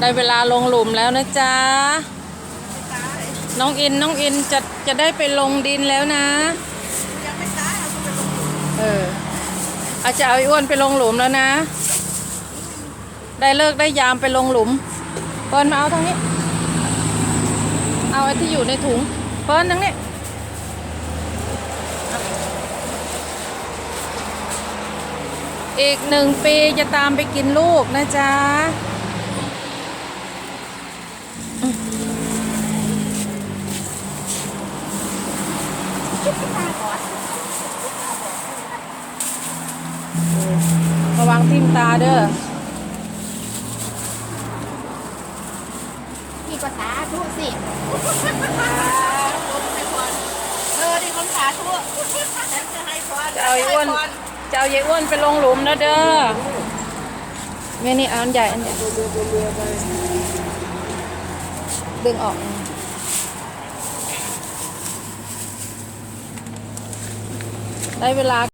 ได้เวลาลงหลุมแล้วนะจ๊ะ น้องอินน้องอินจะจะได้ไปลงดินแล้วนะยังไม่ตายเอาไปลงเอออาจจะเอาอ้อ้วนไปลงหลุมแล้วนะ ได้เลิกได้ยามไปลงหลุม เปิ้ลมาเอาทางนี้ เอาไอ้ที่อยู่ในถุง เปิ้ลทางนี้อีกหนึ่งปีจะตามไปกินลูกนะจ๊ะ ระวังทิ่มตาเด้อพี่ก็สาธุสิเออดีคนสาธุฉันจะให้พรจะเอาไอ้อ้วนจะเอาไอ้อ้วนไปลงหลุมแล้วเด้อแม่นี่เอาอันใหญ่อันใหญ่ ดึงออก ได้เวลา